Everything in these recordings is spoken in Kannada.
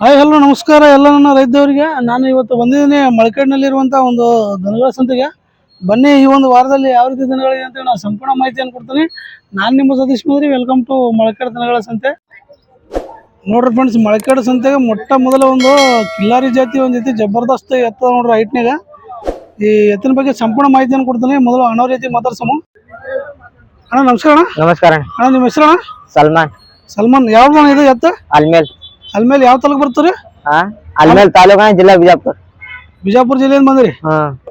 ಹಾಯ್ ಹಲೋ ನಮಸ್ಕಾರ ಎಲ್ಲ ನನ್ನ ರೈತವರಿಗೆ ನಾನು ಇವತ್ತು ಬಂದಿದ್ದೀನಿ ಮಳಕೇಡ್ನಲ್ಲಿರುವಂಥ ಒಂದು ದನಗಳ ಸಂತೆಗೆ. ಬನ್ನಿ ಈ ಒಂದು ವಾರದಲ್ಲಿ ಯಾವ ರೀತಿ ದನಗಳಿದೆ ಅಂತ ನಾನು ಸಂಪೂರ್ಣ ಮಾಹಿತಿಯನ್ನು ಕೊಡ್ತೀನಿ. ನಾನು ನಿಮ್ಮ ಸತೀಶ್ ಮದ್ರಿ ವೆಲ್ಕಮ್ ಟು ಮಳಕೇಡ್ ದನಗಳ ಸಂತೆ. ನೋಡ್ರಿ ಫ್ರೆಂಡ್ಸ್ ಮಳಕೇಡ್ ಸಂತೆಗೆ ಮೊಟ್ಟ ಮೊದಲ ಒಂದು ಕಿಲ್ಲಾರಿ ಜಾತಿ ಒಂದು ಜೊತೆ ಜಬರ್ದಸ್ತ್ ಎತ್ತ ನೋಡ್ರಿ ಹೈಟ್ನಾಗ ಈ ಎತ್ತಿನ ಬಗ್ಗೆ ಸಂಪೂರ್ಣ ಮಾಹಿತಿಯನ್ನು ಕೊಡ್ತೀನಿ. ಮೊದಲು ಅಣ್ಣವ್ರ ರೀತಿ ಮಾತಾಡ್ಸಮು ಅಣ್ಣ ನಮಸ್ಕಾರ ಅಣ್ಣ. ನಮಸ್ಕಾರ ಅಣ್ಣ. ಅಣ್ಣ ನಿಮ್ಮ ಹೆಸರು ಅಣ್ಣ ಸಲ್ಮಾನ್ ಸಲ್ಮಾನ್ ಯಾವ್ದು ಇದು ಎತ್ತ? ಅಲ್ಮೇಲ್. ಅಲ್ಮೇಲೆ ಯಾವ ತಾಲೂಕ್ ಬರ್ತೀರಿ ಹಾ ಅಲ್ಮೇಲ್ ತಾಲೂಕು ಜಿಲ್ಲಾ ಬಿಜಾಪುರ. ಬಿಜಾಪುರ ಜಿಲ್ಲೆಯಿಂದ ಬಂದ್ರಿ?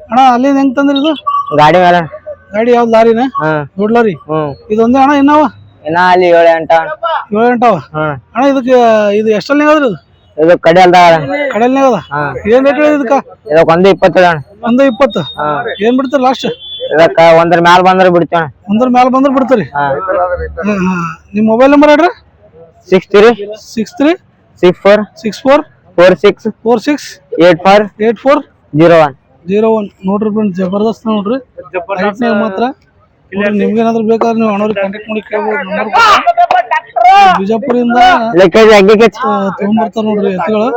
ಅಣ್ಣ ಅಲ್ಲಿ ಹೆಂಗ್ ತಂದ್ರಿ ಇದು? ಗಾಡಿ ಮೇಲೆ. ಗಾಡಿ ಯಾವ್ದು ಲಾರಿನ? ಹ್ಮ್ ದೊಡ್ಡ ಲಾರಿ ಹ್ಮ್. ಇದೊಂದೇ ಅಣ್ಣ ಇನ್ನವ? ಇನ್ನ ಅಲ್ಲಿ ಏಳು ಎಂಟ ಏಳು ಎಂಟವ ಹ್ಮ್ ಅಣ್ಣ ಇದಕ್ಕೆ ಇದು ಎಷ್ಟಲ್ಲಿ ಅದ್ರಿ ಇದು? ಇದು ಕಡೆ ಅಲ್ದಾಗ ಕಡಲ್ನಾಗ ಅದ? ಹಾ. ಏನ್ ರೇಟ್ ಇದಕ್ಕ? ಇದಕ್ಕೆ ಒಂದು ಇಪ್ಪತ್ತು ಅಣ್ಣ. ಒಂದು ಇಪ್ಪತ್ತು? ಹಾ. ಏನ್ ಬಿಡ್ತೀರಿ ಲಾಸ್ಟ್ ಇದಕ್ಕ ಒಂದ್ರ ಮ್ಯಾಲ ಬಂದ್ರೆ ಬಿಡ್ತೀವಿ ಒಂದ್ರ ಮ್ಯಾಲ ಬಂದ್ರೆ ಬಿಡ್ತೀರಿ? ಹಾ. ಹಾ, ಹಾ. ನಿಮ್ ಮೊಬೈಲ್ ನಂಬರ್ ಹೇಳ್ರಿ? Six three. Six three. Six four six four four six four six eight four eight four zero one zero one ನೋಡ್ರಿ ಫ್ರೆಂಡ್ ಜಬರ್ದಸ್ತ್ ನೋಡ್ರಿ. ಹೈಟ್ನಾಗ ಮಾತ್ರ. ನೋಡ್ರಿ ನಿಮ್ಗೇನಾದ್ರೂ ಬೇಕಾದ್ರೆ ನೀವು ಅಣ್ಣವ್ರಿಗೆ ಕಾಂಟ್ಯಾಕ್ಟ್ ಮಾಡಿ ಕೇಳ್ಬೋದು ನಂಬರ್ ಬಿಜಾಪುರಿಂದ ಲೆಕ್ಕದ ಅಗ್ಗಿ ಕೆಚ್ ಆ, ತಗೊಂಡ್ಬರ್ತಾರ ನೋಡ್ರಿ ಎತ್ತುಗಳು.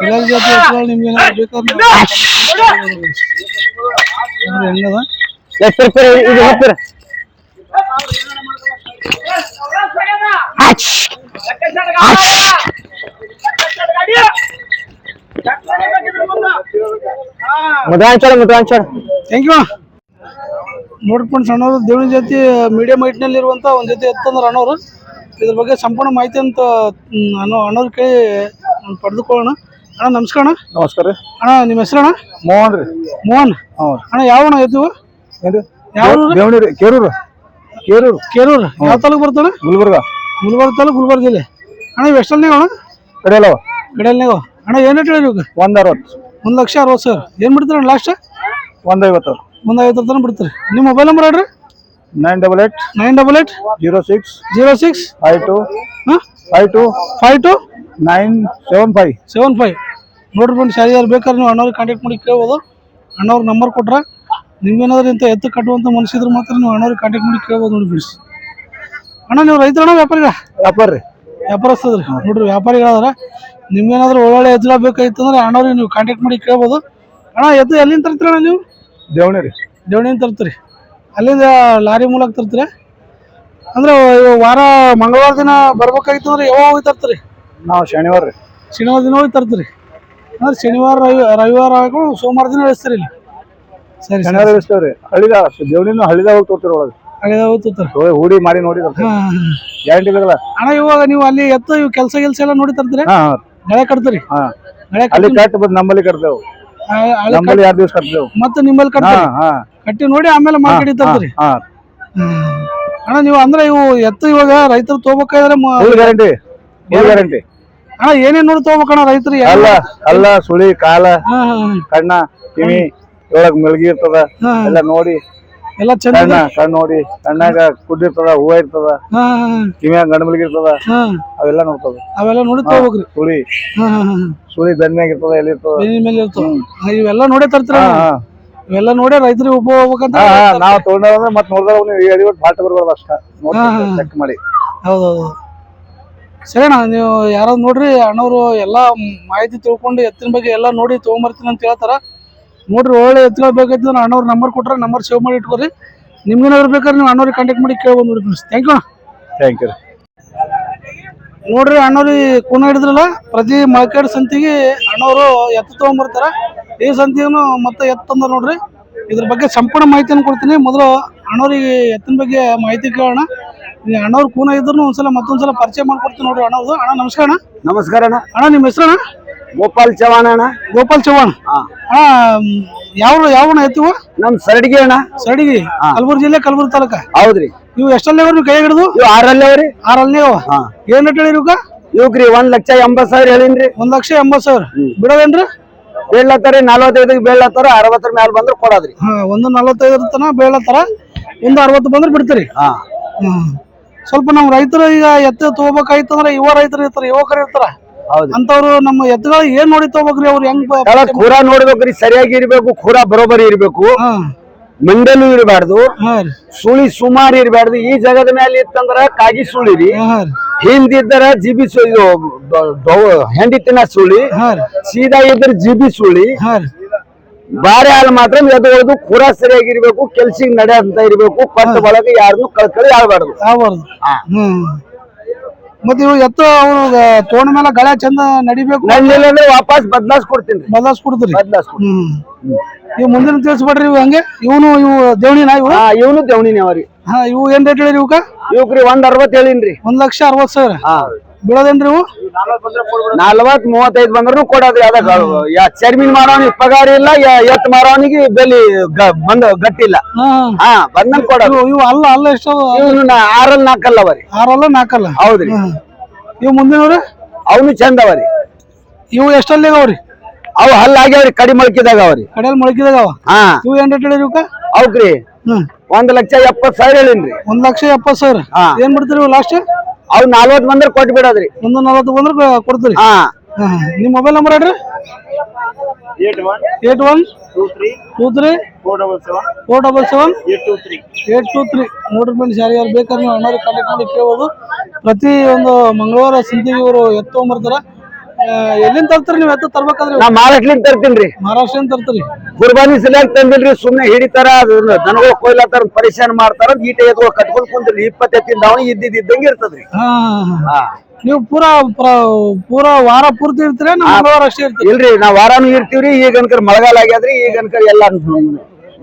ಕಿಲಾರಿ ಜಾತಿ ಎತ್ತುಗಳು ನಿಮ್ಗೆ ಏನಾದ್ರು ಬೇಕಾದ್ರೆ ಹೆಂಗದ ಮುದ್ರಾಂಚೋಳ ಮುದ್ರಾಂಚೋಳ ಥ್ಯಾಂಕ್ ಯು ನೋಡ್ರಿ ಫ್ರೆಂಡ್ಸ್ ಅಣ್ಣವ್ರು ದೇವನ ಜಾತಿ ಮೀಡಿಯಂ ಹೈಟ್ನಲ್ಲಿ ಇರುವಂಥ ಒಂದು ಜೊತೆ ಎತ್ತಂದ್ರೆ ಅಣ್ಣವರು. ಇದ್ರ ಬಗ್ಗೆ ಸಂಪೂರ್ಣ ಮಾಹಿತಿ ಅಂತ ನಾನು ಅಣ್ಣವ್ರ ಕೇಳಿ ಪಡೆದುಕೊಳ್ಳೋಣ. ಅಣ್ಣ ನಮಸ್ಕಾರ ಅಣ್ಣ. ನಮಸ್ಕಾರ ರೀ. ಅಣ್ಣ ನಿಮ್ಮ ಹೆಸರು ಅಣ್ಣ? ಮೋಹನ್ ರೀ. ಮೋಹನ್. ಹ್ಞೂ ಅಣ್ಣ ಯಾವ ಅಣ್ಣ ಎದ್ದು ಏನು ಯಾವ ಕೇರೂರು. ಕೇರೂರು ಕೇರೂರು. ಯಾವ ತಾಲೂಕು ಬರ್ತಾನೆ ಗುಲ್ಬರ್ಗ. ಗುಲ್ಬರ್ಗ ತಾಲೂಕು ಗುಲ್ಬರ್ಗ ಜಿಲ್ಲೆ. ಅಣ್ಣ ಇವು ಎಷ್ಟಲ್ನಾಗ ಅಣ್ಣ? ಕಡೆಯಲ್ಲವ. ಗಡಿಯಲ್ನಾಗ ಅಣ್ಣ ಏನು ರೇಟ್ ಹೇಳಿ ಒಂದು ಅರವತ್ತು ಒಂದು ಲಕ್ಷ ಅರವತ್ತು ಸಾವಿರ. ಏನು ಬಿಡ್ತೀರ ಲಾಸ್ಟ್ ಒಂದು ಐವತ್ತು ಒಂದು ಐವತ್ತು ತನಕ ಬಿಡ್ತೀರಿ. ನಿಮ್ಮ ಮೊಬೈಲ್ ನಂಬರ್ ಹೇಳ್ರಿ. Nine double eight. Nine double eight. Zero six. Zero six. Five two. ಹಾಂ? Five two. Five two? Nine seven five. Seven five. ನೋಡ್ರಿ ಫ್ರೆಂಡ್ಸ್ ಯಾರು ಬೇಕಾದ್ರೆ ನೀವು ಅಣ್ಣವ್ರಿಗೆ ಕಾಂಟ್ಯಾಕ್ಟ್ ಮಾಡಿ ಕೇಳ್ಬೋದು. ಅಣ್ಣವ್ರ ನಂಬರ್ ಕೊಟ್ರೆ ನಿಮ್ಗೇನಾದ್ರೂ ಇಂಥ ಎತ್ತು ಕಟ್ಟುವಂಥ ಇದ್ರೆ ಮಾತ್ರ ನೀವು ಅಣ್ಣವ್ರಿಗೆ ಕಾಂಟ್ಯಾಕ್ಟ್ ಮಾಡಿ ಕೇಳ್ಬೋದು ನೋಡಿ ಬಿಡಿಸಿ ಅಣ್ಣ ನೀವು ರೈತರಣ್ಣ ವ್ಯಾಪಾರಿಗಳ ವ್ಯಾಪಾರ ರೀ. ವ್ಯಾಪಾರಸ್ಥದ್ರಿ ನೋಡ್ರಿ ವ್ಯಾಪಾರಿಗಳಾದ್ರೆ ನಿಮ್ಗೇನಾದ್ರೂ ಒಳ್ಳೊಳ್ಳೆ ಎತ್ತುಗಳ ಬೇಕಾಗಿತ್ತು ಅಂದ್ರೆ ಅಣ್ಣವ್ರಿಗೆ ನೀವು ಕಾಂಟ್ಯಾಕ್ಟ್ ಮಾಡಿ ಕೇಳ್ಬೋದು. ಅಣ್ಣ ಎದ್ದು ಎಲ್ಲಿಂದ ತರ್ತೀರಣ್ಣ ನೀವು? ದೇವಣಿ ರೀ. ದೇವಣಿಯಿಂದ ತರ್ತೀರಿ. ಅಲ್ಲಿಂದ ಲಾರಿ ಮೂಲಕ ತರ್ತೀರಿ? ಅಂದ್ರೆ ವಾರ ಮಂಗಳವಾರ ದಿನ ಬರ್ಬೇಕಾಗಿತ್ತು ಅಂದ್ರೆ ಯಾವಾಗ ಹೋಗಿ ತರ್ತೀರಿ? ನಾವು ಶನಿವಾರ ರೀ. ಶನಿವಾರ ದಿನ ಹೋಗಿ ತರ್ತೀರಿ. ಅಂದ್ರೆ ಶನಿವಾರ ರವಿ ರವಿವಾರ ಸೋಮವಾರ ದಿನ ಇಳಿಸ್ತೀರಿ ಇಲ್ಲಿ. ಸರಿ ಚೆನ್ನಾಗಿ ಶನಿವಾರ ಇರ್ತೇವೆ ರೀ ಹಳ್ಳಿದ ದೇವಣಿನ ಹಳ್ಳಿದ ಹೋಗಿ ತೋರ್ತೀರಿ ಒಳಗೆ ಹೂಡಿ ಮಾಡಿ ನೋಡಿ ಹಾಂ. ಗ್ಯಾರಂಟಿ ಬೇಕಲ್ಲ ಅಣ್ಣ ಇವಾಗ ನೀವು ಅಲ್ಲಿ ಎತ್ತು ಇವು ಕೆಲಸ ಗಿಲ್ಸ ಎಲ್ಲ ನೋಡಿ ತರ್ತೀರಿ? ಹಾಂ. ಗಳೆ ಕಟ್ತೀರಿ? ಹಾಂ. ಗಳೆ ಅಲ್ಲಿ ಕಟ್ಟ ಬಂದು ನಮ್ಮಲ್ಲಿ ಕಟ್ತೇವೆ ನಮ್ಮಲ್ಲಿ ಎರಡು ದಿವಸ ಕಟ್ತೇವೆ ಮತ್ತೆ ನಿಮ್ಮಲ್ಲಿ ಕಟ್ತೀರಿ? ಹಾಂ. ಕಟ್ಟಿ ನೋಡಿ ಆಮೇಲೆ ಮಾರ್ಕೆಟ್ ತರ್ತೀರಿ? ಹಾ ಅಣ್ಣ ನೀವು ಅಂದ್ರೆ ಇವು ಎತ್ತು ಇವಾಗ ರೈತರು ತಗೋಬೇಕಾದ್ರೆ ಫುಲ್ ಗ್ಯಾರಂಟಿ ಫುಲ್ ಗ್ಯಾರಂಟಿ ಅಣ್ಣ ಏನೇನ್ ನೋಡಿ ತಗೋಬೇಕಣ್ಣ ರೈತರು ಅಲ್ಲ ಅಲ್ಲ ಸುಳಿ ಕಾಲ ಕಣ್ಣ ಕಿವಿ ಒಳಗ್ ಮೆಲ್ಗಿ ಇರ್ತದ. ಎಲ್ಲ ನೋಡಿ. ಎಲ್ಲ ಚಂದ ಕಣ್ಣ ಕಣ್ ನೋಡಿ. ಕಣ್ಣಾಗ ಕುಡ್ಡಿರ್ತದ ಹೂವ ಇರ್ತದ ಕಿವಿಯಾಗ ಗಂಡ ಮಲ್ಗಿ ಇರ್ತದ ಅವೆಲ್ಲ ನೋಡ್ತದ. ಅವೆಲ್ಲ ನೋಡಿ ತಗೋಬೇಕ್ರಿ ಸುಳಿ. ಸುಳಿ ದನ್ಯಾಗ ಇರ್ತದ ಎಲ್ಲಿ ಇರ್ತದ? ಮೇಲೆ ಇರ್ತದ ಇವೆಲ್ಲ ನೋಡೇ ತರ್ತೀರ ಇವೆಲ್ಲ ನೋಡೇ ರೈತರಿಗೆ ಉಪ ಹೋಗ್ಬೇಕಂತ ಹಾ ಹಾ ನಾವ್ ತಗೊಂಡಂದ್ರೆ ಮತ್ ನೋಡಿದ್ರೆ ನೀವು ಹೇಳಿ ಬಾಟ ಬರ್ಬಾರ್ದು ಅಷ್ಟ. ಚೆಕ್ ಮಾಡಿ. ಹೌದೌದು. ಸರಿ ಅಣ್ಣ ನೀವು ಯಾರಾದ್ರು ನೋಡ್ರಿ ಅಣ್ಣವ್ರು ಎಲ್ಲಾ ಮಾಹಿತಿ ತಿಳ್ಕೊಂಡು ಎತ್ತಿನ ಬಗ್ಗೆ ಎಲ್ಲಾ ನೋಡಿ ತಗೊಂಬರ್ತೀನಿ ಅಂತ ಹೇಳ್ತಾರ. ನೋಡ್ರಿ ಒಳ್ಳೆ ಬೇಕಾಯ್ತದ ಅಂದ್ರೆ ಅಣ್ಣವ್ರ ನಂಬರ್ ಕೊಟ್ರೆ ನಂಬರ್ ಸೇವ್ ಮಾಡಿ ಇಟ್ಕೋರಿ ನಿಮ್ಗೇನಾದ್ರು ಬೇಕಾದ್ರೆ ನೀವು ಅಣ್ಣವ್ರಿಗೆ ಕಾಂಟ್ಯಾಕ್ಟ್ ಮಾಡಿ ಕೇಳ್ಬೋದು ನೋಡಿ friends thank you thank you ನೋಡ್ರಿ ಅಣ್ಣವ್ರಿಗೆ ಕೂನ ಹಿಡಿದ್ರಲ್ಲ ಪ್ರತಿ ಮಾರ್ಕೆಟ್ ಸಂತಿಗೆ ಅಣ್ಣವರು ಎತ್ತು ತಗೊಂಬರ್ತಾರ. ಈ ಸಂತಿಗೂ ಮತ್ತೆ ಎತ್ತು ತಂದ ನೋಡ್ರಿ. ಇದ್ರ ಬಗ್ಗೆ ಸಂಪೂರ್ಣ ಮಾಹಿತಿಯನ್ನು ಕೊಡ್ತೀನಿ. ಮೊದಲು ಅಣ್ಣವ್ರಿಗೆ ಎತ್ತಿನ ಬಗ್ಗೆ ಮಾಹಿತಿ ಕೇಳೋಣ. ಈ ಅಣ್ಣವ್ರು ಕೂನ ಇದ್ರು ಒಂದ್ಸಲ ಮತ್ತೊಂದ್ಸಲ ಪರಿಚಯ ಮಾಡ್ಕೊಡ್ತೀನಿ ನೋಡ್ರಿ ಅಣ್ಣವ್ರು ಅಣ್ಣ ನಮಸ್ಕಾರ ಅಣ್ಣ. ನಮಸ್ಕಾರ ಅಣ್ಣ. ಅಣ್ಣ ನಿಮ್ಮ ಹೆಸರು ಅಣ್ಣ ಗೋಪಾಲ್ ಚವಾಣ ಅಣ್ಣ. ಗೋಪಾಲ್ ಮ್, ಯಾವ ಯಾವ ಎತ್ತುವ ನಮ್ ಸರಡಿಗೆ ಅಣ್ಣ. ಸಡಿಗಿ ಕಲಬುರ್ಗಿ ಜಿಲ್ಲೆ ಕಲಬುರ್ಗಿ ತಾಲೂಕ? ಹೌದ್ರಿ. ನೀವು ಎಷ್ಟಲ್ಲೇ ನೀವು ಕೈ ಹಿಡಿದು? ಇವ್ ಆರಲ್ಲಿ ಅವ್ರಿ. ಆರಲ್ಲೇ ಅವ ಹಾ. ಏನ್ ರೇಟ್ ಹೇಳಿರುಕ ಒಂದ್ ಲಕ್ಷ ಎಂಬತ್ ಸಾವಿರ ಹೇಳಿನ್ರಿ. ಒಂದ್ ಲಕ್ಷ ಎಂಬತ್ ಸಾವಿರ. ಬಿಡೋದೇನ್ರಿ? ಬೀಳ್ಲತ್ತಾರಿ ನಲ್ವತ್ತೈದಕ್ಕೆ ಬೀಳ್ಲತ್ತಾರ ಅರವತ್ತರ ಮ್ಯಾಲ ಬಂದ್ರ ಕೊಡೋದ್ರಿ. ಹಾ ಒಂದು ನಲವತ್ತೈದರ ತನ ಬೇಳತ್ತಾರ ಒಂದು ಅರವತ್ತು ಬಂದ್ರೆ ಬಿಡ್ತೀರಿ. ಹಾ. ಹ್ಮ್. ಸ್ವಲ್ಪ ನಮ್ ರೈತರು ಈಗ ಎತ್ತ ತಗೋಬೇಕಾಯ್ತಂದ್ರೆ ಯುವ ರೈತರು ಇರ್ತಾರೆ ಯುವಕರು ಇರ್ತಾರ. ಅಂತವ್ರು ನಮ್ಮ ಎತ್ತುಗಳು ಏನ್ ನೋಡಿ ತಗೋಬೇಕ್ರಿ ಅವ್ರು ಹೆಂಗ್ ಖೂರ ನೋಡ್ಬೇಕ್ರಿ ಸರಿಯಾಗಿ ಇರ್ಬೇಕು ಖೂರ ಬರೋಬರಿ ಇರ್ಬೇಕು. ಮಂಡಲು ಇರಬಾರ್ದು. ಹಾ ಸುಳಿ ಸುಮಾರು ಇರಬಾರ್ದು. ಈ ಜಗದ ಮೇಲೆ ಇತ್ತಂದ್ರ ಕಾಗಿ ಸುಳಿ ರೀ. ಹಾ ರೀ. ಹಿಂದಿದ್ದರ ಜಿಬಿ ಸುಳಿ ಹೆಂಡಿತ್ತಿನ ಹೆಂಡಿತಿನ ಸುಳಿ ಸೀದಾ ಇದ್ರ ಜಿಬಿ ಸುಳಿ. ಬಾರಿ ಹಾಲು ಮಾತ್ರ ಎದ್ದು ಸರಿಯಾಗಿ ಸರಿಯಾಗಿರ್ಬೇಕು ಕೆಲ್ಸಿಗೆ ನಡೆಯಂತ ಇರ್ಬೇಕು ಕೊಟ್ಟ ಒಳಗೆ ಯಾರನ್ನು ಕಳ್ಕಳಿ ಆಳ್ಬಾರ್ದು ಮತ್ತೆ ಇವು ಎತ್ತು ಅವ್ರು ತೋಣ ಮೇಲೆ ಗಳೆ ಚಂದ ನಡಿಬೇಕು. ವಾಪಸ್ ಬದ್ಲಾಸ್ ಕೊಡ್ತೀನಿ. ಬದಲಾಸ್ ಕೊಡ್ತೀರಿ? ಬದ್ಲಾಸ್ ಹ್ಮ್. ಇವು ಮುಂದಿನ ತಿಳಿಸ್ಬೇಡ್ರಿ ಇವ್ ಹಂಗೆ. ಇವನು ಇವು ದೇವಣಿನ ಇವು ಹಾ ಇವನು ದೇವಣಿನ ಅವ್ರಿ ಹಾ ಇವು ಏನ್ ರೇಟ್ ಹೇಳಿರಿ ಇವಕ್ಕ ಇವಕ್ರಿ ಒಂದ್ ಅರವತ್ ಹೇಳಿನ್ರಿ ಒಂದ್ ಲಕ್ಷ ಅರವತ್ ಸಾವಿರ. ಹಾ. ಬೀಳೋದೇನ್ರಿ ಇವು? ನಲ್ವತ್ ಮೂವತ್ತೈದು ಬಂದ್ರು ಕೊಡೋದು ಅದ ಯಾ ಚರ್ಮಿನ್ ಮಾರೋನಿಗೆ ಪಗಾರ ಇಲ್ಲ ಯಾ- ಎತ್ ಮಾರೋನಿಗೆ ಬೆಲಿ ಬಂದ ಗಟ್ಟಿಲ್ಲ. ಹಾ ಬಂದಂಗ್ ಕೊಡೋದು. ಇವು ಅಲ್ಲ ಅಲ್ಲ ಎಷ್ಟು ಆರಲ್ ನಾಲ್ಕಲ್ಲ ಅವರಿ. ಆರಲ್ಲ ನಾಲ್ಕಲ್ಲ ಹೌದ್ರಿ. ಇವ್ ಮುಂದಿನವ್ರಿ? ಅವನು ಚಂದ ಅವರಿ. ಇವು ಎಷ್ಟಲ್ಲಿ ಅವ್ರಿ ಅವು ಹಲ್ಲ ಆಗ್ಯಾವ್ರಿ ಕಡಿ ಮೊಳಕಿದಾಗ ಅವ್ರಿ. ಕಡಿಯಲ್ಲಿ ಮೊಳಕಿದಾಗ ಅವ ಹಾ. ಇವು ಏನ್ ರೇಟ್ ಹೇಳಿರಿ ಅವಕ್ರಿ. ಒಂದ್ ಲಕ್ಷ ಎಪ್ಪತ್ ಸಾವಿರ ಹೇಳಿನ್ರಿ. ಒಂದ್ ಲಕ್ಷ ಎಪ್ಪತ್ ಸಾವಿರ. ಏನ್ ಬಿಡ್ತೀರಿ ಲಾಸ್ಟ್? ಅವ್ ನಲ್ವತ್ ಬಂದ್ರೆ ಕೊಟ್ಟು ಬಿಡೋದ್ರಿ. ಒಂದು ನಲವತ್ತು ಬಂದ್ರೆ ಕೊಡ್ತೀರಿ. ಹಾ. ಹಾ ನಿಮ್ಮ ಮೊಬೈಲ್ ನಂಬರ್ ಹೇಳ್ರಿ. Eight one two three four double seven eight three. Two three. ನೋಡ್ರಿ ಫ್ರೆಂಡ್ಸ್ ಯಾರು ಯಾರು ಬೇಕಾದ್ರೆ ನೀವು ಅಣ್ಣವ್ರಿಗೆ ಕಾಂಟ್ಯಾಕ್ಟ್ ಮಾಡಿ ಕೇಳ್ಬೋದು. ಪ್ರತಿ ಒಂದು ಮಂಗಳವಾರ ಸಂತೆಗೆ ಇವರು ಎತ್ತೊಂಬರ್ತಾರ ಎಲ್ಲಿಂದ ತರ್ತೀರಿ ನೀವು? ಎತ್ತ ತರ್ಬೇಕಾದ್ರೆ? ನಾ ಮಾರಾಟ್ಲಿಂದ ತರ್ತೀನ್ರಿ. ಮಹಾರಾಷ್ಟ್ರದಿಂದ ತರ್ತೀರಿ? ಕುರ್ಬಾನಿ ಸಲುವಾಗಿ ತಂದಿಲ್ರಿ ಸುಮ್ನೆ ಹಿಡಿತಾರ ದನಗಳು ಕೊಯ್ಲತ್ತಾರ ಪರಿಶಾನ ಮಾಡ್ತಾರ ಈಟ ಎತ್ಗಳು ಕಟ್ಕೊಂಡ್ ಕುಂತಿರ್ಲಿ ಇಪ್ಪತ್ತು ಎತ್ತಿನ ದಾವಣಿ ಇದ್ದಿದ್ ಇದ್ದಂಗೆ ಇರ್ತದ್ರಿ. ಹಾ ಹಾ ನೀವು ಪೂರಾ ಪೂರ ವಾರ ಪೂರ್ತಿ ಇರ್ತೀರ ಮಂಗಳವಾರ ಅಷ್ಟೇ ಇರ್ತೀರಿ? ಇಲ್ರಿ ನಾವ್ ವಾರಾನು ಇರ್ತೀವ್ರಿ ಈಗ ಅನ್ಕರ್ ಮಳೆಗಾಲ ಆಗ್ಯಾದ್ರಿ ಈಗ ಅನ್ಕರ್ ಎಲ್ಲ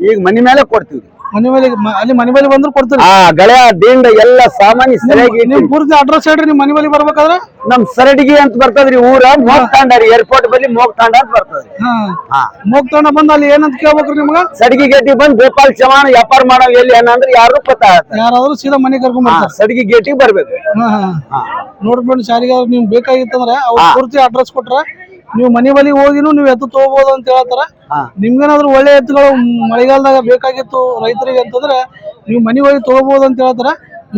ಈಗ ಮನಿ ಮೇಲೆ ಕೊಡ್ತೀವ್ರಿ. ಮನೆ ಮೇಲೆ ಅಲ್ಲಿ ಮನೆ ಮೇಲೆ ಬಂದ್ರು ಕೊಡ್ತೀರಿ. ಆ ಗಳೆ ದಿಂಡ ಎಲ್ಲ ಸಾಮಾನ್ಯ ಸರಿಯಾಗಿ ನೀವು ಪೂರ್ತಿ ಅಡ್ರೆಸ್ ಹೇಳ್ರಿ ನಿಮ್ ಮನೆ ಮೇಲೆ ಬರ್ಬೇಕಾದ್ರೆ. ನಮ್ ಸರಡಿಗೆ ಅಂತ ಬರ್ತದ್ರಿ ಊರ ಮೋಗ್ ತಾಂಡ ರೀ ಏರ್ಪೋರ್ಟ್ ಬಲ್ಲಿ ಮೋಗ್ ತಾಂಡ ಅಂತ ಬರ್ತದ್ರಿ. ಹಾ. ಹಾ. ಹೋಗ್ತಾನ ಬಂದು ಅಲ್ಲಿ ಏನಂತ ಕೇಳ್ಬೇಕ್ರಿ ನಿಮ್ಗ? ಸಡಗಿ ಗೇಟಿಗೆ ಬಂದ್ ಗೋಪಾಲ್ ಚವಾಣ ವ್ಯಾಪಾರ ಮಾಡೋ ಎಲ್ಲಿ ಏನಂದ್ರೆ ಯಾರು ಪತ್ತ ಯಾರಾದ್ರೂ ಸೀದಾ ಮನೆ ಕರ್ಕೊಂಡ್ ಬರ್ತಾರೆ. ಸಡಗಿ ಗೇಟಿಗೆ ಬರ್ಬೇಕು. ಹಾ ನೋಡ್ರಿ ಫ್ರೆಂಡ್ಸ್ ನಿಮ್ಗೆ ಬೇಕಾಗಿತ್ತಂದ್ರೆ ಅವ್ರು ಪೂರ್ತಿ ಅಡ್ರೆಸ್ ಕೊಟ್ರ ನೀವು ಮನೆ ಬಳಿ ಹೋಗಿನೂ ನೀವು ಎತ್ತು ತಗೋಬಹುದು ಅಂತ ಹೇಳ್ತಾರ. ನಿಮ್ಗೇನಾದ್ರು ಒಳ್ಳೆ ಎತ್ತುಗಳು ಮಳೆಗಾಲದಾಗ ಬೇಕಾಗಿತ್ತು ರೈತರಿಗೆ ಅಂತಂದ್ರೆ ನೀವು ಮನೆ ಹೋಗಿ ತಗೋಬಹುದು ಅಂತ ಹೇಳ್ತಾರ.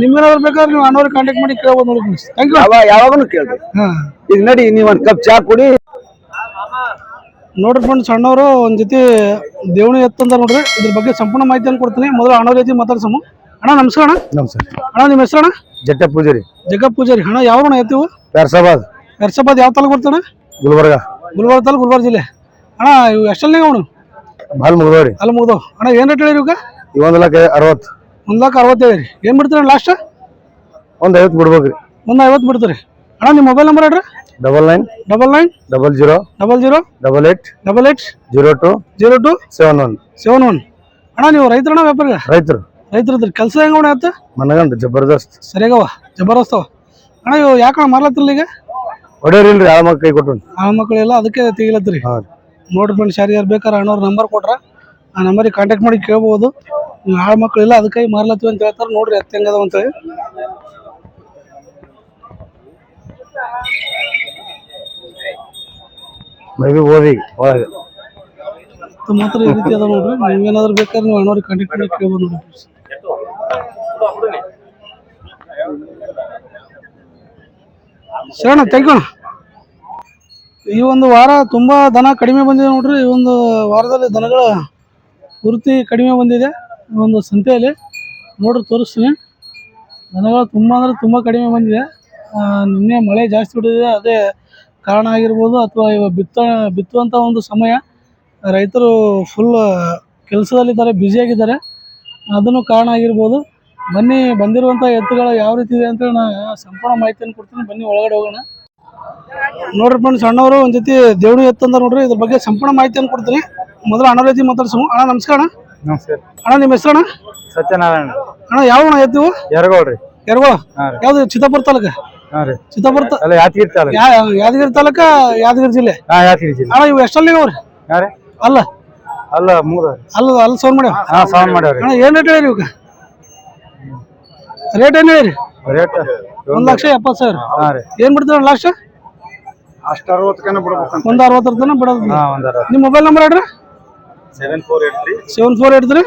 ನಿಮ್ಗೇನಾದ್ರು ಬೇಕಾದ್ರೆ ನೀವು ಅಣ್ಣವ್ರಿಗೆ ಕಾಂಟ್ಯಾಕ್ಟ್ ಮಾಡಿ ಕೇಳಬಹುದು ನೋಡಿ ಫ್ರೆಂಡ್ಸ್ ಥ್ಯಾಂಕ್ ಯು ಯಾವ ಯಾವಾಗನು ಕೇಳ್ರಿ ಹಾ. ಈಗ ನಡಿ ನೀವು ಒಂದು ಕಪ್ ಚಾ ಕುಡಿ. ನೋಡ್ರಿ ಫ್ರೆಂಡ್ ಸಣ್ಣವರು ಒಂದ್ ಜೊತೆ ದೇವಣಿ ಎತ್ತಂದ ನೋಡ್ರಿ. ಇದ್ರ ಬಗ್ಗೆ ಸಂಪೂರ್ಣ ಮಾಹಿತಿಯನ್ನು ಕೊಡ್ತೀನಿ. ಮೊದಲು ಅಣ್ಣವ್ರ ಜೊತೆ ಮಾತಾಡ್ಸಮು ಅಣ್ಣ ನಮಸ್ಕಾರ ಅಣ್ಣ. ನಮಸ್ಕಾರ. ಅಣ್ಣ ನಿಮ್ಮ ಹೆಸರು ಅಣ್ಣ ಜಟ್ಟ ಪೂಜಾರಿ. ಜಗ್ಗ ಪೂಜಾರಿ. ಅಣ್ಣ ಯಾವ ಅಣ್ಣ ಎತ್ತಿವು ಪ್ಯಾರ್ಸಾಬಾದ್ ಪ್ಯಾರ್ಸಾಬಾದ್ ಯಾವ ತಲೆ ಬರ್ತಣ್ಣ ಗುಲ್ಬರ್ಗ. ಗುಲ್ಬರ್ಗ ತಾಲೂಕು ಗುಲ್ಬರ್ಗ ಜಿಲ್ಲೆ. ಅಣ್ಣ ಇವು ಎಷ್ಟಲ್ಲಿ ಅವನು? ಬಾಲ್ ಮುಗಿದವ್ರಿ. ಅಲ್ಲಿ ಮುಗ್ದವ್. ಅಣ್ಣ ಏನು ರೇಟ್ ಹೇಳಿರಿ ಇವಾಗ ಈ ಒಂದ್ ಲಕ್ಷ ಅರವತ್ತು. ಒಂದ್ ಲಕ್ಷ ಅರವತ್ತೈದು ರೀ. ಏನ್ ಬಿಡ್ತೀರಿ ಲಾಸ್ಟ್ ಒಂದ್ ಐವತ್ ಬಿಡ್ಬೇಕ್ರಿ. ಒಂದ್ ಐವತ್ತು ಬಿಡ್ತೀರಿ. ಅಣ್ಣ ನಿಮ್ಮ ಮೊಬೈಲ್ ನಂಬರ್ ಹೇಳ್ರಿ. Double nine double nine double zero double zero double eight double eight zero two zero two seven one. Seven one. ಅಣ್ಣ ನೀವು ರೈತರಣ್ಣ ವ್ಯಾಪಾರ ರೈತರು. ರೈತರದ್ರಿ. ಕೆಲಸ ಹೆಂಗ ಅಣ್ಣ ಆಯ್ತು ಮನಗಂಡ ಜಬರ್ದಸ್ತ್. ಸರಿಯಾಗವ. ಜಬರ್ದಸ್ತ್ ಅವ. ಅಣ್ಣ ಇವು ಯಾಕಣ್ಣ ಮಾರ್ಲತ್ತಿರ್ಲಿ ಈಗ? ಹೊಡೆಯರಿಲ್ರಿ ಆ ಮಕ್ಕ ಕೈ ಕೊಟ್ಟು ಆ ಮಕ್ಕಳೆಲ್ಲ ಅದಕ್ಕೆ ತೆಗಿಲತ್ರಿ ಹಾ. ರೀ ನೋಡ್ರಿ ಫ್ರೆಂಡ್ಸ್ ಯಾರು ಯಾರು ಬೇಕಾರೆ ಅಣ್ಣವ್ರ ನಂಬರ್ ಕೊಟ್ರ ಆ ನಂಬರಿಗೆ ಕಾಂಟ್ಯಾಕ್ಟ್ ಮಾಡಿ ಕೇಳ್ಬೋದು. ಆ ಮಕ್ಕಳೆಲ್ಲ ಅದಕ್ಕೆ ಮಾರ್ಲತ್ತೀವಿ ಅಂತ ಹೇಳ್ತಾರೆ. ನೋಡ್ರಿ ಅತ್ತೆ ಹೆಂಗದ ಅಂತೇಳಿ. ಮೇಬಿ ಓದಿ ಒಳಗೆ. ಇದು ಮಾತ್ರ ಈ ರೀತಿ ಅದ ನೋಡ್ರಿ. ನೀವೇನಾದ್ರು ಬೇಕಾದ್ರೆ ನೀವು ಅಣ್ಣವ್ರಿಗೆ ಕಾಂಟ್ಯಾಕ್ಟ್ ಮಾಡಿ ಕೇಳ್ಬೋದು ನೋಡ್ರಿ ಶರಣ ತೆಗೋಣ ಈ ಒಂದು ವಾರ ತುಂಬಾ ದನ ಕಡಿಮೆ ಬಂದಿದೆ ನೋಡ್ರಿ. ಈ ಒಂದು ವಾರದಲ್ಲಿ ದನಗಳ ಪೂರ್ತಿ ಕಡಿಮೆ ಬಂದಿದೆ. ಈ ಒಂದು ಸಂತೆಯಲ್ಲಿ ನೋಡ್ರಿ ತೋರಿಸ್ತೀನಿ. ದನಗಳು ತುಂಬ ಅಂದ್ರೆ ತುಂಬಾ ಕಡಿಮೆ ಬಂದಿದೆ. ನಿನ್ನೆ ಮಳೆ ಜಾಸ್ತಿ ಬಿಟ್ಟಿದೆ. ಅದೇ ಕಾರಣ ಆಗಿರ್ಬೋದು ಅಥವಾ ಇವಾಗ ಬಿತ್ತ ಬಿತ್ತುವಂಥ ಒಂದು ಸಮಯ. ರೈತರು ಫುಲ್ ಕೆಲಸದಲ್ಲಿದ್ದಾರೆ ಬ್ಯುಸಿಯಾಗಿದ್ದಾರೆ ಅದನ್ನು ಕಾರಣ ಆಗಿರ್ಬೋದು. ಬನ್ನಿ ಬಂದಿರುವಂತ ಎತ್ತುಗಳು ಯಾವ ರೀತಿ ಇದೆ ಅಂತೇಳಿ ನಾ ಸಂಪೂರ್ಣ ಮಾಹಿತಿಯನ್ನು ಕೊಡ್ತೀನಿ. ಬನ್ನಿ ಒಳಗಡೆ ಹೋಗೋಣ. ನೋಡ್ರಿ ಫ್ರೆಂಡ್ಸ್ ಸಣ್ಣವರು ಒಂದ್ ಜೊತೆ ದೇವಣಿ ಎತ್ತಂದ ನೋಡ್ರಿ. ಇದ್ರ ಬಗ್ಗೆ ಸಂಪೂರ್ಣ ಮಾಹಿತಿಯನ್ನು ಕೊಡ್ತೀನಿ. ಮೊದಲು ಅಣ್ಣ ರೀತಿ ಮಾತಾಡ್ಸು ಅಣ್ಣ ನಮಸ್ಕಾರ ಅಣ್ಣ. ನಮಸ್ಕಾರ ಅಣ್ಣ ನಿಮ್ಮ ಹೆಸರು ಅಣ್ಣ ಸತ್ಯನಾರಾಯಣ. ಅಣ್ಣ ಯಾವ ಅಣ್ಣ ಎತ್ತಿವು ಎರಗೋಳ್ರಿ ಎರಗೋಳ. ಯಾವ್ದು ಚಿತ್ತಾಪುರ ತಾಲೂಕ? ಚಿತ್ತಾಪುರ ಅಲ್ಲ ಯಾದಗಿರಿ ತಾಲೂಕು. ಯಾದಗಿರಿ ತಾಲೂಕ ಯಾದಗಿರಿ ಜಿಲ್ಲೆ? ಹಾ ಯಾದಗಿರಿ ಜಿಲ್ಲೆ. ಅಣ್ಣ ಇವು ಎಷ್ಟಲ್ಲಿ ಅವ್ರಿ ಅಲ್ಲ. ಅಲ್ಲ ಮುಗ್ದ ಅಲ್ಲ ಅಲ್ಲಿ ಸೌಂಡ್ ಮಾಡ್ಯಾವ? ಹಾ ಸೌಂಡ್ ಮಾಡ್ಯಾವ್ರಿ. ಅಣ್ಣ ಏನ್ ರೇಟ್ ಹೇಳಿ ಇವಾಗ? ರೇಟ್ ಏನು ಹೇಳಿ ರೇಟ್ ಒಂದ್ ಲಕ್ಷ ಎಪ್ಪತ್ತು ಸಾವಿರ. ಹಾ ರೀ. ಏನ್ ಬಿಡ್ತೀರ ಲಾಸ್ಟ್ ಅಷ್ಟ ಅರವತ್ತಕ್ಕನ ಬಿಡ್ಬೇಕು ಒಂದ್ ಅರವತ್ತರ ಬಿಡೋದು. ಹಾ ಒಂದ್ ಅರವತ್ತು. ನಿಮ್ಮ ಮೊಬೈಲ್ ನಂಬರ್ ಹೇಳ್ರಿ. Seven four eight three seven four eight three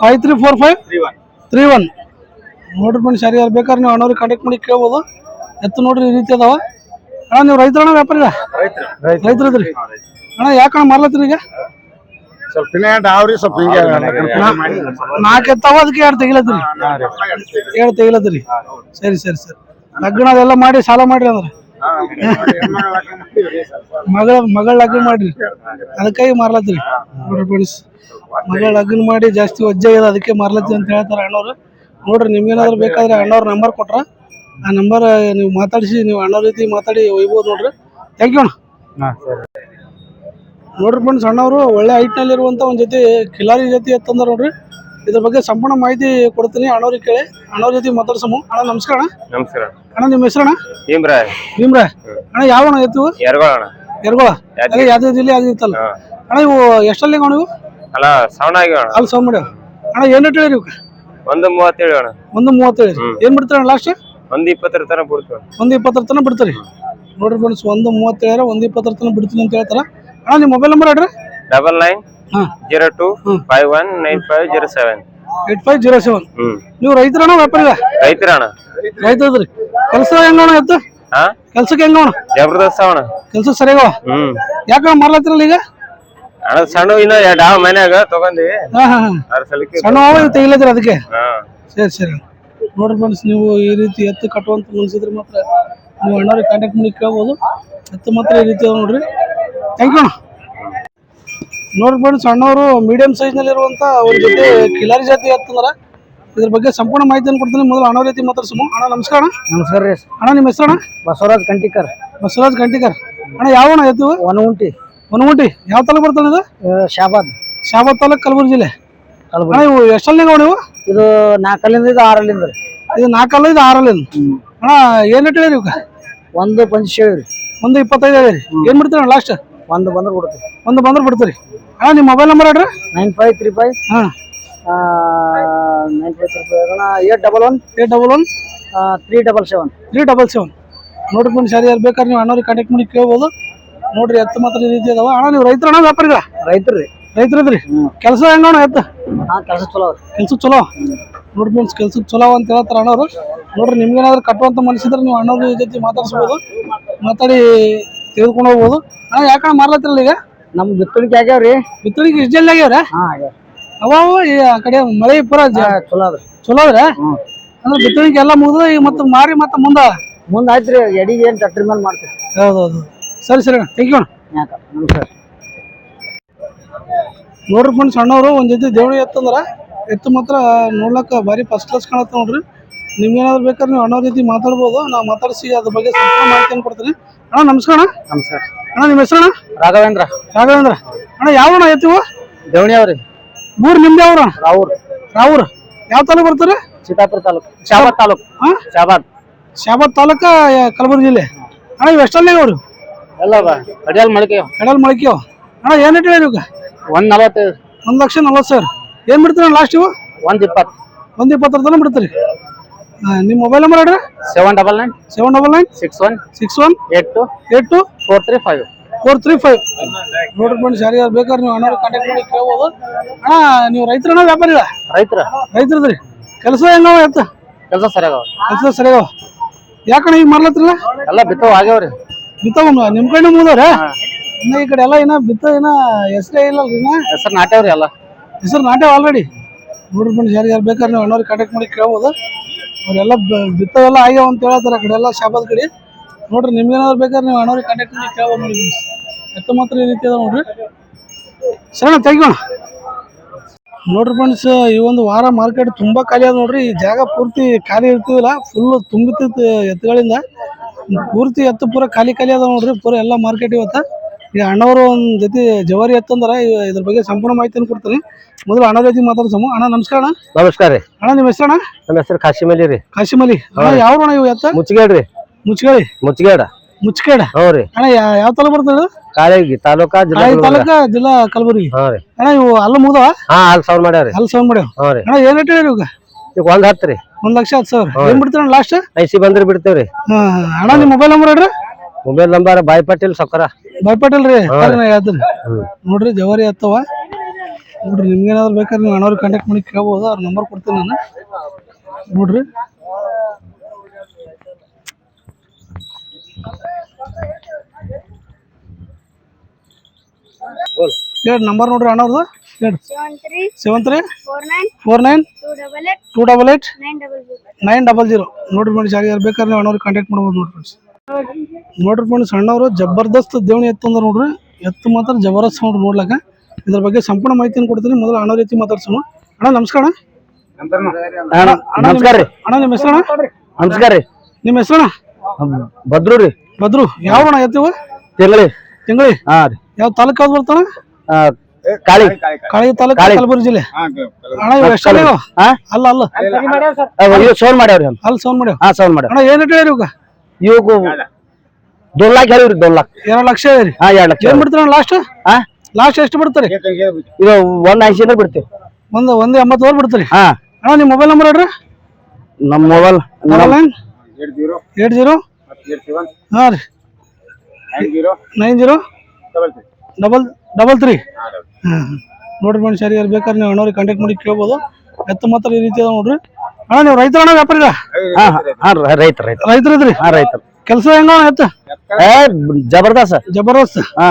five three four five three one three one ನೋಡ್ರಿ ಫ್ರೆಂಡ್ಸ್ ಯಾರು ಯಾರು ಬೇಕಾದ್ರೆ ನೀವು ಅಣ್ಣವ್ರಿಗೆ ಕಾಂಟ್ಯಾಕ್ಟ್ ಮಾಡಿ ಕೇಳ್ಬೋದು. ಎತ್ತು ನೋಡ್ರಿ ಈ ರೀತಿ ಅದಾವ. ಅಣ್ಣ ನೀವು ರೈತರಣ್ಣ ವ್ಯಾಪಾರಿಗ ರೈತರ. ರೈತರದ್ರಿ ಅಣ್ಣ ಯಾಕಣ್ಣ ಮಾರ್ಲತ್ತೀರಿ ಈಗ? ಸ್ವಲ್ಪ ಆವ್ರಿ ಸ್ವಲ್ಪ ಹಿಂಗೆ ನಾಲ್ಕು ಎತ್ತಾವ ಅದಕ್ಕೆ ಎರಡು ತೆಗಿಲತ್ರಿ. ಎರಡು ತೆಗಿಲತ್ರಿ. ಸರಿ ಸರಿ ಸರಿ. ಲಗ್ನ ಅದೆಲ್ಲ ಮಾಡಿ ಸಾಲ ಮಾಡ್ರಿ ಅಂದ್ರೆ. ಮಗಳ ಮಗಳ ಲಗ್ನ ಮಾಡ್ರಿ. ಅದಕ್ಕಾಗಿ ಮಾರ್ಲತ್ರಿ. ನೋಡ್ರಿ ಮಗಳ ಲಗ್ನ ಮಾಡಿ ಜಾಸ್ತಿ ಒಜ್ಜೆ ಅದಕ್ಕೆ ಮಾರ್ಲತ್ತಿ ಅಂತ ಹೇಳ್ತಾರೆ ಅಣ್ಣವ್ರು. ನೋಡ್ರಿ ನಿಮ್ಗೇನಾದ್ರು ಬೇಕಾದ್ರೆ ಅಣ್ಣವ್ರ ನಂಬರ್ ಕೊಟ್ರ ಆ ನಂಬರ್ ನೀವು ಮಾತಾಡಿಸಿ ನೀವು ಅಣ್ಣವ್ರ ರೀತಿ ಮಾತಾಡಿ ಒಯ್ಬೋದು ನೋಡ್ರಿ. ಥ್ಯಾಂಕ್ ಯು ಅಣ್ಣ. ನೋಡ್ರಿ ಫ್ರೆಂಡ್ಸ್ ಸಣ್ಣವರು ಒಳ್ಳೆ ಹೈಟ್ನಲ್ಲಿರುವಂಥ ಒಂದು ಜೊತೆ ಖಿಲಾರಿ ಜೊತೆ ಎತ್ತಂದ್ರ ನೋಡ್ರಿ. ಇದ್ರ ಬಗ್ಗೆ ಸಂಪೂರ್ಣ ಮಾಹಿತಿ ಕೊಡ್ತೀನಿ. ಅಣ್ಣವ್ರಿಗೆ ಕೇಳಿ. ಅಣ್ಣವ್ರ ಜೊತೆ ಮಾತಾಡ್ಸಮು. ಅಣ್ಣ ನಮಸ್ಕಾರ ಅಣ್ಣ. ನಮಸ್ಕಾರ. ಅಣ್ಣ ನಿಮ್ಮ ಹೆಸರಣ್ಣ ಭೀಮ್ರಾಯ್ ಭೀಮ್ರಾಯ್ ಅಣ್ಣ ಯಾವ ಅಣ್ಣ ಎತ್ತು? ಎರಗೋಳ ಅದೇ ಯಾವ್ದು ಜಿಲ್ಲೆ ಆಗಿತ್ತಲ್ಲ ಇತ್ತಲ್ಲ ಅಣ್ಣ ಇವು ಎಷ್ಟಲ್ಲಿ ಅಣ್ಣ ಇವು ಅಲ್ಲ ಸವಣ ಆಗ್ಯಾವ ಅಲ್ಲಿ ಸೌಂಡ್ ಮಾಡ್ಯಾವ. ಅಣ್ಣ ಏನು ರೇಟ್ ಹೇಳಿರಿ ಇವಕ್ಕೆ ಒಂದು ಮೂವತ್ತೇಳು ಅಣ್ಣ. ಒಂದು ಮೂವತ್ತೇಳು. ಏನು ಬಿಡ್ತಾರೆ ಲಾಸ್ಟ್ ಒಂದು ಇಪ್ಪತ್ತರ ತನಕ ಬಿಡ್ತೀವಿ ಒಂದು ಇಪ್ಪತ್ತರ ತನಕ ಬಿಡ್ತಾರೆ. ನೋಡ್ರಿ ಫ್ರೆಂಡ್ಸ್ ಒಂದು ಮೂವತ್ತೇಳು ಒಂದು ಇಪ್ಪತ್ತರ ತನಕ ಬಿಡ್ತೀನಿ ಅಂತ ಹೇಳ್ತಾರ. ಅಣ್ಣ ನಿಮ್ಮ ಮೊಬೈಲ್ ನಂಬರ್ ಹೇಳ್ರಿ. ಡಬಲ್ ನೈನ್ ಹಾಂ. Zero two five one nine five zero seven eight five zero seven ನೀವು ರೈತರಣ್ಣ ವ್ಯಾಪಾರಿಗ ರೈತರ ಅಣ್ಣ. ರೈತದ್ರಿ. ಕೆಲಸ ಹೆಂಗಣ ಎತ್ತು ಹಾ? ಕೆಲ್ಸಕ್ಕೆ ಹೆಂಗಣ್ಣ ಜಬರ್ದಸ್ತ್ ಅಣ್ಣ. ಕೆಲ್ಸ ಸರಿಯಾಗವ? ಹ್ಮ್. ಯಾಕ ಮಾರ್ಲತ್ತಿರಲ್ಲ ಈಗ? ಅಣ್ಣ ಸಣ್ಣ ಇನ್ನ ಎರಡು ಆ ಮನ್ಯಾಗ ತಗೊಂಡಿವಿ. ಹಾ ಹಾ ಹಾ. ಸಣ್ಣ ಅವ ತೆಗಿಲತ್ತೀರ ಅದಕ್ಕೆ? ಹಾ. ಸರಿ ಸರಿ. ನೋಡ್ರಿ ಫ್ರೆಂಡ್ಸ್ ನೀವು ಈ ರೀತಿ ಎತ್ತು ಕಟ್ಟುವಂತ ಮನ್ಸಿದ್ರೆ ಮಾತ್ರ ನೀವು ಅಣ್ಣವ್ರಿಗೆ ಕಾಂಟ್ಯಾಕ್ಟ್ ಮಾಡಿ ಕೇಳ್ಬೋದು. ಎತ್ತು ಮಾತ್ರ ಈ ರೀತಿ ನೋಡ್ರಿ. ಥ್ಯಾಂಕ್ ಯು ಮೀಡಿಯಂ ಅಣ್ಣವರು ಮೀಡಿಯಂ ಸೈಜ್ನಲ್ಲಿರುವಂಥ ಒಂದು ಜೊತೆ ಕಿಲಾರಿ ಜಾತಿ ಎತ್ತಂದ್ರ ಇದ್ರ ಬಗ್ಗೆ ಸಂಪೂರ್ಣ ಮಾಹಿತಿಯನ್ನು ಕೊಡ್ತೀನಿ. ಮೊದಲು ಅಣ್ಣ ರೀತಿ ಮಾತಾಡ್ಸಮು. ಅಣ್ಣ ನಮಸ್ಕಾರ ಅಣ್ಣ. ನಮಸ್ಕಾರ ರೀ. ಅಣ್ಣ ನಿಮ್ಮ ಹೆಸರು ಅಣ್ಣ? ಬಸವರಾಜ್ ಕಂಟಿಕರ್. ಬಸವರಾಜ್ ಕಂಟಿಕರ್. ಅಣ್ಣ ಯಾವ ಅಣ್ಣ ಎತ್ತು ಒನಗುಂಟಿ ಒನಗುಂಟಿ ಯಾವ ತಾಲೂಕು ಬರ್ತಾನೆ ಇದು? ಶಾಬಾದ್. ಶಾಬಾದ್ ತಾಲೂಕು ಕಲಬುರಗಿ ಜಿಲ್ಲೆ. ಅಣ್ಣ ಇವು ಎಷ್ಟಲ್ಲಿ ನೀವು? ಇದು ನಾಲ್ಕಲ್ಲಿಂದ ಇದು ಆರಲ್ಲಿಂದ ರೀ. ಇದು ನಾಲ್ಕಲ್ಲ ಇದು ಆರಲ್ಲಿಂದ? ಅಣ್ಣ ಏನು ರೇಟ್ ಹೇಳಿರಿ ಇವಕ್ಕೆ ಒಂದು ಪಂಚ ಒಂದು ಇಪ್ಪತ್ತೈದು ಹೇಳಿರಿ. ಏನ್ ಬಿಡ್ತೀರಿ ಲಾಸ್ಟ್ ಒಂದು ಬಂದ್ರೆ ಬಿಡುತ್ತೆ. ಒಂದು ಬಂದ್ರೆ ಬಿಡ್ತೀರಿ ಅಣ್ಣ ನಿಮ್ಮ ಮೊಬೈಲ್ ನಂಬರ್ ಹೇಳ್ರಿ. Nine five three five. ಹಾಂ. Nine five three five eight double one. Eight double one? Three double seven. Three double seven. ನೋಡ್ರಿ ಬಂದು ಸರಿ ಯಾರು ಬೇಕಾದ್ರೆ ನೀವು ಅಣ್ಣವ್ರಿಗೆ ಕಾಂಟ್ಯಾಕ್ಟ್ ಮಾಡಿ ಕೇಳ್ಬೋದು. ನೋಡ್ರಿ ಎತ್ತು ಮಾತ್ರ ಈ ರೀತಿ ಅದಾವ. ಅಣ್ಣ ನೀವು ರೈತರ ಅಣ್ಣ ವ್ಯಾಪಾರಿಗ ರೈತರು ರೀ. ರೈತರದ್ರಿ ಕೆಲಸ ಹೆಂಗಣ್ಣ ಎತ್ತು? ಎತ್ತ ಕೆಲಸ ಚಲೋ ಕೆಲಸ ಚಲೋ? ನೋಡ್ರಿ ಫ್ರೆಂಡ್ಸ್ ಕೆಲ್ಸಕ್ಕೆ ಚಲೋ ಅಂತ ಹೇಳ್ತಾರೆ ಅಣ್ಣವ್ರು. ನೋಡ್ರಿ ನಿಮ್ಗೇನಾದ್ರು ಕಟ್ಟುವಂತ ಮನಸ್ಸಿದ್ರೆ ನೀವು ಅಣ್ಣವ್ರ ಜೊತೆ ಮಾತಾಡ್ಸ್ಬೋದು. ಮಾತಾಡಿ ತೆಗೆದುಕೊಂಡು ಹೋಗ್ಬೋದು. ಅಣ್ಣ ಯಾಕಣ್ಣ ಮಾರ್ಲತ್ತಿರಲ್ಲ ಈಗ? ನಮ್ಮ ಬಿತ್ತಣಿಕೆ ಆಗ್ಯಾವ್ರಿ. ಬಿತ್ತಳಿಗೆ ಇಷ್ಟು ಜಲ್ದಿ ಆಗ್ಯಾವ್ರ? ಹಾಂ ಆಗ್ಯಾವ ಅವ ಅವ ಈ ಆ ಕಡೆ ಮಳೆ ಪೂರ ಜ- ಚಲೋ ಅದ್ರಿ ಚಲೋ ಅದ್ರ ಹ್ಮ್. ಅಂದ್ರೆ ಎಲ್ಲ ಮುಗಿದು ಈಗ ಮತ್ತೆ ಮಾರಿ ಮತ್ತೆ ಮುಂದ? ಮುಂದೆ ಆಯ್ತ್ರಿ ಎಡಿಗೆ ಏನ್ ಟ್ಯಾಕ್ಟ್ರಿ ಮೇಲೆ ಮಾಡ್ತೀವಿ ಹೌದೌದು ಸರಿ ಸರಿ ಅಣ್ಣ. ಥ್ಯಾಂಕ್ ಯು ಅಣ್ಣ. ಯಾಕೆ? ನಮಸ್ಕಾರ. ನೋಡ್ರಿ ಫ್ರೆಂಡ್ಸ್ ಸಣ್ಣವರು ಒಂದ್ ಜೊತೆ ದೇವಳಿ ಎತ್ತಂದ್ರ. ಎತ್ತು ಮಾತ್ರ ನೋಡ್ಲಕ್ಕ ಬಾರಿ ಫಸ್ಟ್ ಕ್ಲಾಸ್ ಕಾಣತ್ತ ನೋಡ್ರಿ. ನಿಮ್ಗೇನಾದ್ರು ಬೇಕಾದ್ರೆ ನೀವು ಅನ್ನೋ ರೀತಿ ಮಾತಾಡ್ಬೋದು. ನಾವು ಮಾತಾಡಿಸಿ ಅದ್ರ ಬಗ್ಗೆ ಸಂಪೂರ್ಣ ಮಾಹಿತಿಯನ್ನು ಕೊಡ್ತೀನಿ. ಅಣ್ಣ ನಮಸ್ಕಾರ ಅಣ್ಣ. ನಮಸ್ಕಾರ. ಅಣ್ಣ ನಿಮ್ಮ ಹೆಸರು ಅಣ್ಣ ರಾಘವೇಂದ್ರ. ರಾಘವೇಂದ್ರ. ಅಣ್ಣ ಯಾವ ಅಣ್ಣ ಎತ್ತಿವು ದೇವಣಿ ಅವ್ರಿ. ಮೂರ್ ನಿಮ್ದು ಯಾವ ಅಣ್ಣ ರಾವೂರ್. ರಾವ್ರ. ಯಾವ ತಾಲೂಕು ಬರ್ತಾರೆ? ಸೀತಾಪುರ ತಾಲೂಕು. ಶಾಬಾದ್ ತಾಲೂಕು. ಹಾಂ ಶಾಬಾದ್. ಶಾಬಾದ್ ತಾಲೂಕ ಕಲಬುರಗಿ ಜಿಲ್ಲೆ? ಅಣ್ಣ ಇವು ಎಷ್ಟಲ್ಲಿ ಅವರು ಎಲ್ಲ ಕಡಿಯಲ್ ಮಳಿಕೆ ಕಡಲ್ ಮೊಳಕೆಯೋ ಅಣ್ಣ ಏನು ರೇಟ್ ಹೇಳಿ ಇವಾಗ? ಒಂದ್ ನಲವತ್ತೈದು. ಒಂದು ಲಕ್ಷ ನಲ್ವತ್ತು ಸಾವಿರ. ಏನು ಬಿಡ್ತೀರ ಲಾಸ್ಟ್ ಇವು? ಒಂದ್ ಇಪ್ಪತ್ತು. ಒಂದು ಇಪ್ಪತ್ತರ ತನಕ ಬಿಡ್ತೀರಿ. ನಿಮ್ಮ ಮೊಬೈಲ್ ನಂಬರ್ ಹೇಳ್ರಿ. Seven double nine seven double nine six one six one eight two eight two four three five four three five ನೋಡ್ರಿ ಫ್ರೆಂಡ್ಸ್ ಯಾರ್ಯಾರು ಬೇಕಾದ್ರೆ ನೀವು ಅಣ್ಣ ಕಾಂಟ್ಯಾಕ್ಟ್ ಮಾಡಿ ಕೇಳ್ಬೋದು. ಅಣ್ಣ ನೀವು ರೈತರಣ್ಣ ವ್ಯಾಪಾರಿ ರೈತರ. ರೈತರದ್ರಿ. ಕೆಲಸ ಹೆಂಗವ ಇತ್ತು ಕೆಲಸ ಸರಿಯಾಗವ. ಕೆಲಸ ಸರಿಯಾಗವ. ಯಾಕಣ್ಣ ಈಗ ಮಾಡ್ಲತ್ತಿರಲ್ಲ ಎಲ್ಲ ಬಿತ್ತವ ಆಗ್ಯಾವ್ರಿ. ಬಿತ್ತವ ನಿಮ್ಮ ಕಡೆ ಮುಗಿದವ್ರೆ? ಇನ್ನ ಈ ಕಡೆ ಎಲ್ಲ ಏನ ಬಿತ್ತ ಏನ ಹೆಸರೇ ಇಲ್ಲ ಇನ್ನ? ಹೆಸರು ನಾಟ್ಯಾವ್ರಿ ಎಲ್ಲ. ಹೆಸರು ನಾಟ್ಯಾವ ಆಲ್ರೆಡಿ ನೋಡ್ರಿ ಫ್ರೆಂಡ್ಸ್ ಯಾರು ಯಾರು ಬೇಕಾದ್ರೆ ನೀವು ಅಣ್ಣವ್ರಿಗೆ ಕಾಂಟ್ಯಾಕ್ಟ್ ಮಾಡಿ ಕೇಳ್ಬೋದು. ಅವರೆಲ್ಲ ಬಿತ್ತವೆಲ್ಲ ಆಗ್ಯಾವ ಅಂತ ಹೇಳ್ತಾರೆ ಆ ಕಡೆ ಎಲ್ಲ ಶಾಬಾದ್ ಕಡೆ. ನೋಡ್ರಿ ನಿಮ್ಗೇನಾದ್ರು ಬೇಕಾದ್ರೆ ನೀವು ಅಣ್ಣವ್ರಿಗೆ ಕಾಂಟ್ಯಾಕ್ಟ್ ಮಾಡಿ ಕೇಳ್ಬೋದು ನೋಡಿ ಎತ್ತ ಮಾತ್ರ ಈ ರೀತಿ ಅದ ನೋಡ್ರಿ. ಸರಿ ಥ್ಯಾಂಕ್ ಯು ನೋಡ್ರಿ ಫ್ರೆಂಡ್ಸ್ ಈ ಒಂದು ವಾರ ಮಾರ್ಕೆಟ್ ತುಂಬಾ ಖಾಲಿ ಅದ ನೋಡ್ರಿ. ಈ ಜಾಗ ಪೂರ್ತಿ ಖಾಲಿ ಇರ್ತಿದಿಲ್ಲ ಫುಲ್ ತುಂಬಿತ್ತು ಎತ್ತುಗಳಿಂದ. ಪೂರ್ತಿ ಎತ್ತು ಪೂರ ಖಾಲಿ ಖಾಲಿ ಅದ ನೋಡ್ರಿ, ಪೂರ ಎಲ್ಲ ಮಾರ್ಕೆಟ್ ಇವತ್ತ. ಈಗ ಅಣ್ಣವರು ಒಂದು ಜೊತೆ ಜವಾರಿ ಎತ್ತಂದ್ರೆ ಇದ್ರ ಬಗ್ಗೆ ಸಂಪೂರ್ಣ ಮಾಹಿತಿಯನ್ನು ಕೊಡ್ತೀನಿ. ಮೊದಲು ಅಣ್ಣ ಜೊತೆ ಮಾತಾಡ್ಸಮು. ಅಣ್ಣ ನಮಸ್ಕಾರ ಅಣ್ಣ. ನಮಸ್ಕಾರ ರೀ. ಅಣ್ಣ ನಿಮ್ಮ ಹೆಸರು ಅಣ್ಣ ನಮ್ಮ ಹೆಸರು ಕಾಶಿಮಲಿ ರೀ. ಕಾಶಿಮಲಿ ಅಣ್ಣ ಯಾವ ಅಣ್ಣ ಇವು ಎತ್ತ? ಮುಚ್ಗೇಡ್ ರೀ. ಮುಚ್ಕಳಿ ಮುಚ್ಗೇಡ. ಮುಚ್ಕೇಡ ಹ್ಞೂ ರೀ. ಅಣ್ಣ ಯಾವ ತಾಲೂಕು ಬರ್ತದೆ ಕಾಳಗಿ ತಾಲೂಕಾ ಜಿಲ್ಲಾ ತಾಲೂಕಾ ಜಿಲ್ಲಾ ಕಲಬುರಗಿ. ಹೌರಿ ರೀ. ಅಣ್ಣ ಇವು ಅಲ್ಲ ಮುಗ್ದವ? ಹಾ ಅಲ್ಲಿ ಸೌಂಡ್ ರೀ. ಅಲ್ಲಿ ಸೌಂಡ್ ಮಾಡ್ಯಾವ? ಹೌರಿ ರೀ. ಅಣ್ಣ ಏನು ರೇಟ್ ಹೇಳಿ ಇವಾಗ? ಈಗ ಒಂದ್ ಹತ್ತು ರೀ. ಒಂದ್ ಲಕ್ಷ ಹತ್ತು ಸಾವಿರ. ಏನ್ ಬಿಡ್ತೀರ ಲಾಸ್ಟ್ ಐಸಿ ಬಂದ್ರೆ ಬಿಡ್ತೇವ್ರಿ ಅಣ್ಣ ನಿಮ್ಮ ಮೊಬೈಲ್ ನಂಬರ್ ಹೇಳ್ರಿ. ಮೊಬೈಲ್ ನಂಬರ್ ಬಾಯ್ ಪಾಟೀಲ್ ಸೊಕ್ಕರ. ಭಯಪಟ್ಟಿಲ್ ರೀ ಹೇಳ್ತೀನಿ. ನೋಡ್ರಿ ಜವಾರಿ ಹತ್ತವ ನೋಡ್ರಿ ನಿಮ್ಗೇನಾದ್ರು ಬೇಕಾದ್ರೆ ನೀವು ಅಣ್ಣವ್ರಿಗೆ ಕಾಂಟ್ಯಾಕ್ಟ್ ಮಾಡಿ ಕೇಳ್ಬೋದು. ಅವ್ರ ನಂಬರ್ ಕೊಡ್ತೀನಿ ನಾನು. ನೋಡ್ರಿ. ಹೇಳಿ ನಂಬರ್ ನೋಡ್ರಿ ಅಣ್ಣವ್ರದ್ದು ಹೇಳಿ seven three seven three? four nine four nine? two double eight two double eight nine double zero. Nine double zero. ನೋಡ್ರಿ ಮೇಡಮ್ ಯಾರು ಬೇಕಾದ್ರೆ ನೀವು ಅಣ್ಣವ್ರಿಗೆ ಕಾಂಟ್ಯಾಕ್ಟ್ ಮಾಡ್ಬೋದು ನೋಡ್ರಿ ಫ್ರೆಂಡ್ಸ್ ನೋಡ್ರಿ ಫ್ರೆಂಡ್ಸ್ ಸಣ್ಣವರು ಜಬರ್ದಸ್ತ್ ದೇವಣಿ ಎತ್ತು ಅಂದ್ರೆ ನೋಡ್ರಿ. ಎತ್ತು ಮಾತ್ರ ಜಬರ್ದಸ್ತ್ ನೋಡ್ರಿ ನೋಡ್ಲಕ್ಕ ಇದ್ರ ಬಗ್ಗೆ ಸಂಪೂರ್ಣ ಮಾಹಿತಿಯನ್ನು ಕೊಡ್ತೀನಿ. ಮೊದಲು ಅಣ್ಣ ರೀತಿ ಮಾತಾಡ್ಸೋಣ. ಅಣ್ಣ ನಮಸ್ಕಾರ ನಮಸ್ಕಾರ ರೀ. ಅಣ್ಣ ನಿಮ್ಮ ಹೆಸರು ನಮಸ್ಕಾರ ರೀ. ನಿಮ್ಮ ಹೆಸರು ಭದ್ರು ರೀ. ಭದ್ರು. ಯಾವ ಅಣ್ಣ ಎತ್ತಿವ ತಿಂಗಳಿ. ತಿಂಗಳಿ? ಹಾ ರೀ. ಯಾವ ತಾಲೂಕು ಯಾವ್ದು ಬರ್ತಾನ ಕಾಳಿ. ಕಾಳಿ ತಾಲೂಕು ಕಾಳಿ. ಕಲಬುರಗಿ ಜಿಲ್ಲೆ. ಅಣ್ಣ ಇವು ಎಷ್ಟು ಅಲ್ಲ ಅಲ್ಲ. ಸೌನ್ ಸೌಂಡ್ ಮಾಡ್ಯಾವ್ರಿ ಅಲ್ಲ ಅಲ್ಲಿ ಸೌಂಡ್ ಮಾಡ್ಯಾವ? ಹಾ ಸೌಂಡ್ ಮಾಡ್ಯಾವ. ಅಣ್ಣ ಏನು ಹೇಳಿರಿ ಇವಾಗ? ಇವಾಗ ದೊಡ್ ಲಾಕ್ ಹೇಳಿವ್ರಿ ದೊಡ್ ಲಾಕ್. ಎರಡು ಲಕ್ಷ ರೀ. ಹಾ ಎರಡ್ ಲಕ್ಷ. ಏನ್ ಬಿಡ್ತೀರ ಲಾಸ್ಟ್ ಹಾ? ಲಾಸ್ಟ್ ಎಷ್ಟು ಬಿಡ್ತಾರೆ? ಇದು ಒಂದ್ ಐಸಿ ಬಿಡ್ತೀವಿ. ಒಂದು ಒಂದು ಎಂಬತ್ತುವರೆ ಬಿಡ್ತೀರಿ? ಹಾ. ಅಣ್ಣ ನಿಮ್ಮ ಮೊಬೈಲ್ ನಂಬರ್ ಹೇಳ್ರಿ. ನಮ್ಮ ಮೊಬೈಲ್ ಏಟ್ ಜೀರೋ ಹಾಂ ರೀ. Nine zero double double three ಹಾಂ ನೋಡ್ರಿ ಸರಿ ಯಾರು ಬೇಕಾದ್ರೆ ನೀವು ಅಣ್ಣವ್ರಿಗೆ ಕಾಂಟ್ಯಾಕ್ಟ್ ಮಾಡಿ ಕೇಳ್ಬೋದು. ಎತ್ತ ಮಾತ್ರ ಈ ರೀತಿ ಅದ ನೋಡ್ರಿ. ಅಣ್ಣ ನೀವು ರೈತರ ಅಣ್ಣ ವ್ಯಾಪಾರಿ ಹಾ ಹಾ ರೈತ ರೈತ ರೈತರ. ಇದ್ರಿ ಹಾ ರೈತ ಕೆಲಸ ಹೆಂಗ ಎತ್ತ ಏ ಜಬರ್ದಸ್ತ್. ಜಬರ್ದಸ್ತ್? ಹಾ.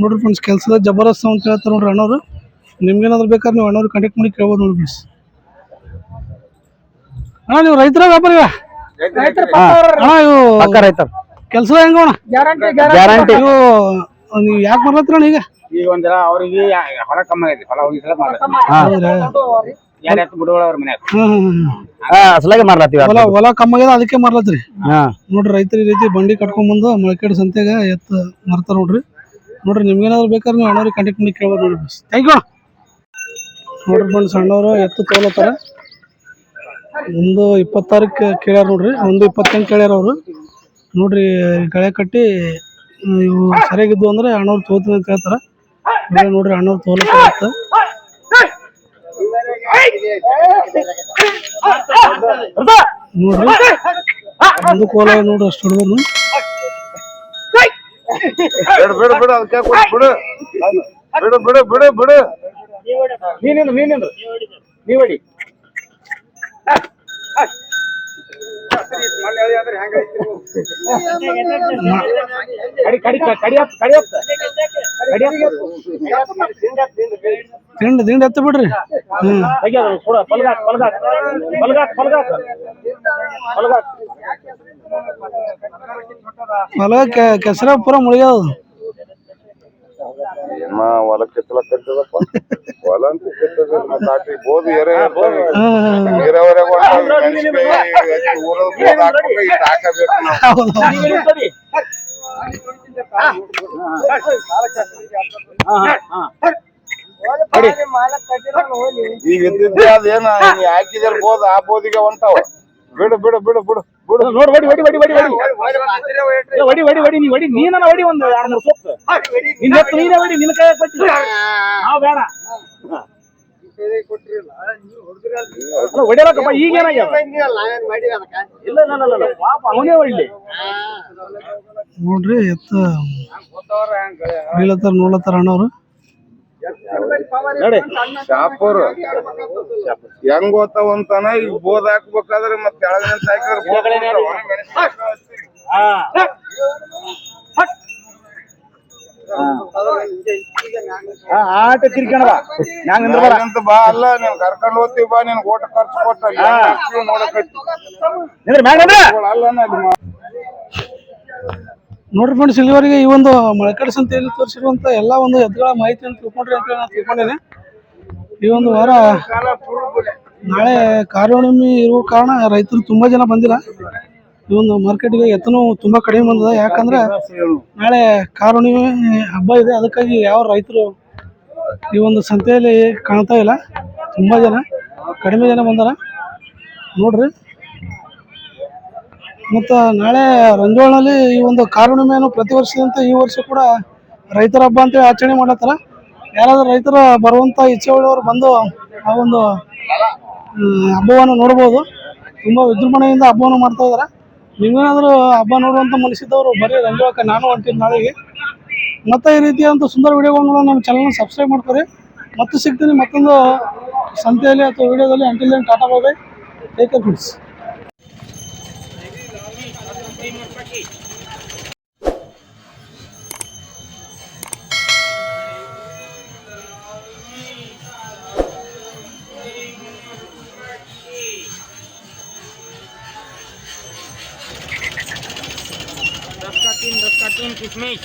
ನೋಡ್ರಿ ಫ್ರೆಂಡ್ಸ್ ಕೆಲಸದ ಜಬರ್ದಸ್ತ್ ಅಂತ ಹೇಳ್ತಾರೆ ನೋಡ್ರಿ ಅಣ್ಣವ್ರು. ನಿಮ್ಗೇನಾದ್ರು ಬೇಕಾದ್ರೆ ನೀವು ಅಣ್ಣವ್ರಿಗೆ ಕಾಂಟ್ಯಾಕ್ಟ್ ಮಾಡಿ ಕೇಳ್ಬೋದು ನೋಡ್ರಿ ಫ್ರೆಂಡ್ಸ್ ಅಣ್ಣ ನೀವು ರೈತರ ವ್ಯಾಪಾರಿಗ ಅಣ್ಣ ಇವು ಪಕ್ಕ ರೈತ ಕೆಲಸ ಹೆಂಗ ಗ್ಯಾರಂಟಿ ಇವು ನೀವು ಯಾಕೆ ಬರ್ಲತ್ತರ ಈಗ? ಈಗ ಒಂದಿನ ಅವ್ರಿಗೆ ಹೊಲ ಕಮ್ಮಿ ಆಗೈತಿ ಹೊಲ ಹೋಗಿ ಸಲ ಹಾ ಹೌದ್ರಾ ಯಾರು ಎತ್ತು ಬಿಡುವಳ ಅವ್ರ ಮನ್ಯಾಗ? ಹ್ಮ್ ಹ್ಮ್ ಹ್ಮ್. ಹಾ ಅಸಲಾಗೆ ಮಾರ್ಲಾತೀವಿ ಹೊಲ ಹೊಲ ಕಮ್ಮಾಗ್ಯದ ಅದಕ್ಕೆ ಮಾರ್ಲತ್ರಿ. ಹಾ. ನೋಡ್ರಿ ರೈತರ ಈ ರೀತಿ ಬಂಡಿ ಕಟ್ಕೊಂಡ್ ಬಂದು ಮೊಳಕೆಡ್ ಸಂತೆಗ ಎತ್ತ ಮಾರ್ತಾರ ನೋಡ್ರಿ. ನೋಡ್ರಿ ನಿಮ್ಗೇನಾದ್ರು ಬೇಕಾದ್ರೆ ನೀವು ಅಣ್ಣವ್ರಿಗೆ ಕಾಂಟ್ಯಾಕ್ಟ್ ಮಾಡಿ ಕೇಳ್ಬೋದು ನೋಡ್ರಿ ಥ್ಯಾಂಕ್ ಯು ನೋಡ್ರಿ ಬಂದು ಸಣ್ಣವರು ಎತ್ತು ತೋಲತ್ತಾರ. ಒಂದು ಇಪ್ಪತ್ತಾರಕ್ಕೆ ಕೇಳ್ಯಾರ ನೋಡ್ರಿ ಒಂದು ಇಪ್ಪತ್ತೆಂಟು ಕೇಳ್ಯಾರ ಅವರು. ನೋಡ್ರಿ ಗಳೆ ಕಟ್ಟಿ ಇವು ಸರಿಯಾಗಿದ್ದು ಅಂದ್ರೆ ಅಣ್ಣವ್ರು ತೋತೀನಿ ಅಂತ ಹೇಳ್ತಾರ. ನೋಡ್ರಿ ಅಣ್ಣವ್ರು ತೋಲತ್ತಾರ ಒಂದು ಕೋಲ ನೋಡ್ರಿ ಅಷ್ಟು ಹಿಡಿದ್ರು ಬಿಡು ಬಿಡು ಬಿಡು ಅದಕ್ಕೆ ಬಿಡು ಬಿಡು ಬಿಡು ಬಿಡು ಬಿಡು ನೀನಿಂದು ನೀನಿಂದು ನೀವಡಿ ದಿಂಡ್ ದಿಂಡ್ ಎತ್ತ ಬಿಡ್ರಿ ಹ್ಮ್ ತೆಗಿಯೋದು ಕೊಡ ಪಲ್ಗಾಕ್ ಪಲ್ಗಾಕ್ ಪಲ್ಗಾಕ್ ಪಲ್ಗಾಕ್ ಪಲ್ಗಾಕ್ ಹೊಲ ಕೆ- ಕೆಸರ ಪೂರ ಮುಳಿಯೋದು ಏನ ಹೊಲ ಕೆತ್ತಲ ಕೆತ್ತದಪ್ಪ ಹೊಲ ಅಂತ ಕೆತ್ತದ ಮತ್ತೆ ಆಟಿ ಬೋದು ಎರೆ ಇರ್ತಾವೆ ಹ್ಮ್ ನೀರಾವರಿ ಊರದ ಬೋದ್ ಹಾಕ್ಬೇಕು ಇಟ್ ಹಾಕಬೇಕು ನಾವು ಹೌದು ತಡಿ ಈಗ ಇದ್ದಿದ್ದೆ ಅದೇನ ನೀ ಹಾಕಿದ್ರ ಬೋದ್ ಆ ಬೋದಿಗೆ ಹೊಂಟಾವ ಬಿಡು ಬಿಡು ಬಿಡು ಬಿಡು ಬಿಡು. ನೋಡಿ ಹೊಡಿ ಹೊಡಿ ಹೊಡಿ ಹೊಡಿ ಹೊಡಿ. ಹೊಡಿ ಹೊಡಿ ಹೊಡಿ ನೀ ಹೊಡಿ ನೀನ ಹೊಡಿ ಒಂದು ಎರಡು ಮೂರು ಸೊತ್ತು ನಿನ್ನ ಎತ್ತು ನೀನೇ ಹೊಡಿ. ನಿನ್ನ ಕೈ ಕೊಟ್ಟು ನಾವು ಬೇಡ. ಹೊಡಿಯಲಕ್ಕಪ್ಪ ಈಗೇನಾಗ್ಯಾವ ಇಲ್ಲ ಇಲ್ಲ ಇಲ್ಲ ಇಲ್ಲ ಪಾಪ ಅವನೇ ಹೊಡ್ಲಿ. ನೋಡ್ರಿ ಎತ್ತ ಬೀಳತ್ತಾರ ನೋಡ್ಲತ್ತಾರ ಅಣ್ಣವ್ರು? ನೋಡಿ. ಶಾಪುರ್. ಹೆಂಗ್ ಓದ್ತಾವ ಅಂತಾನ ಈಗ ಬೋದ್ ಹಾಕ್ಬೇಕಾದ್ರೆ ಮತ್ತೆ ಆಟ ಮ್ಯಾಲಿಂದ ಬಾ. ಅಲ್ಲ ನೀನ್ ಕರ್ಕೊಂಡು ಹೋಗ್ತೀವಿ ಬಾ ನಿನ್ ಓಟ ಖರ್ಚು ಕೊಟ್ಟ ಅಲ್ಲನ ಅಲ್ಲಿ ನೋಡ್ರಿ ಫ್ರೆಂಡ್ಸ್ ಇಲ್ಲಿವರೆಗೆ ಈ ಒಂದು ಮಳಕಡ ಸಂತೆಯಲ್ಲಿ ತೋರಿಸಿರುವಂತ ಎಲ್ಲ ಒಂದು ಎತ್ತುಗಳ ಮಾಹಿತಿಯನ್ನು ತಿಳ್ಕೊಂಡ್ರಿ ಅಂತ ನಾನು ತಿಳ್ಕೊಂಡೇನೆ ಈ ಒಂದು ವಾರ ನಾಳೆ ಕಾರ್ಯಣಿಮೆ ಇರುವ ಕಾರಣ ರೈತರು ತುಂಬಾ ಜನ ಬಂದಿಲ್ಲ. ಈ ಒಂದು ಮಾರ್ಕೆಟ್ಗೆ ಎತ್ತನು ತುಂಬಾ ಕಡಿಮೆ ಬಂದಿದೆ. ಯಾಕಂದ್ರೆ ನಾಳೆ ಕಾರುಣಿಮೆ ಹಬ್ಬ ಇದೆ. ಅದಕ್ಕಾಗಿ ಯಾವ ರೈತರು ಈ ಒಂದು ಸಂತೆಯಲ್ಲಿ ಕಾಣ್ತಾ ಇಲ್ಲ. ತುಂಬಾ ಜನ, ಕಡಿಮೆ ಜನ ಬಂದಾರ. ನೋಡ್ರಿ. ಮತ್ತು ನಾಳೆ ರಂಜೋಳನಲ್ಲಿ ಈ ಒಂದು ಕಾರುಣಿಮೆಯನ್ನು ಪ್ರತಿ ವರ್ಷದಂತೆ ಈ ವರ್ಷ ಕೂಡ ರೈತರ ಹಬ್ಬ ಅಂತ ಆಚರಣೆ ಮಾಡತ್ತಾರ. ಯಾರಾದ್ರೂ ರೈತರ ಬರುವಂಥ ಇಚ್ಛೆ ಉಳ್ಳವರು ಬಂದು ಆ ಒಂದು ಹಬ್ಬವನ್ನು ನೋಡ್ಬೋದು. ತುಂಬ ವಿಜೃಂಭಣೆಯಿಂದ ಹಬ್ಬವನ್ನು ಮಾಡ್ತಾ ಇದ್ದಾರೆ ನೀವೇನಾದರೂ ಹಬ್ಬ ನೋಡುವಂಥ ಮನಸ್ಸಿದ್ದವರು ಬರೀ ರಂಜೋಳಕ್ಕೆ ನಾನು ಹೊಂಟಿದ್ದು ನಾಳೆಗೆ. ಮತ್ತೆ ಈ ರೀತಿಯಾದಂಥ ಸುಂದರ ವಿಡಿಯೋಗಳನ್ನು ನಮ್ಮ ಚಾನಲ್ನ ಸಬ್ಸ್ಕ್ರೈಬ್ ಮಾಡ್ಕೊರಿ. ಮತ್ತೆ ಸಿಗ್ತೀನಿ ಮತ್ತೊಂದು ಸಂತೆಯಲ್ಲಿ ಅಥವಾ ವಿಡಿಯೋದಲ್ಲಿ until tata bye bye take care friends in Kismis.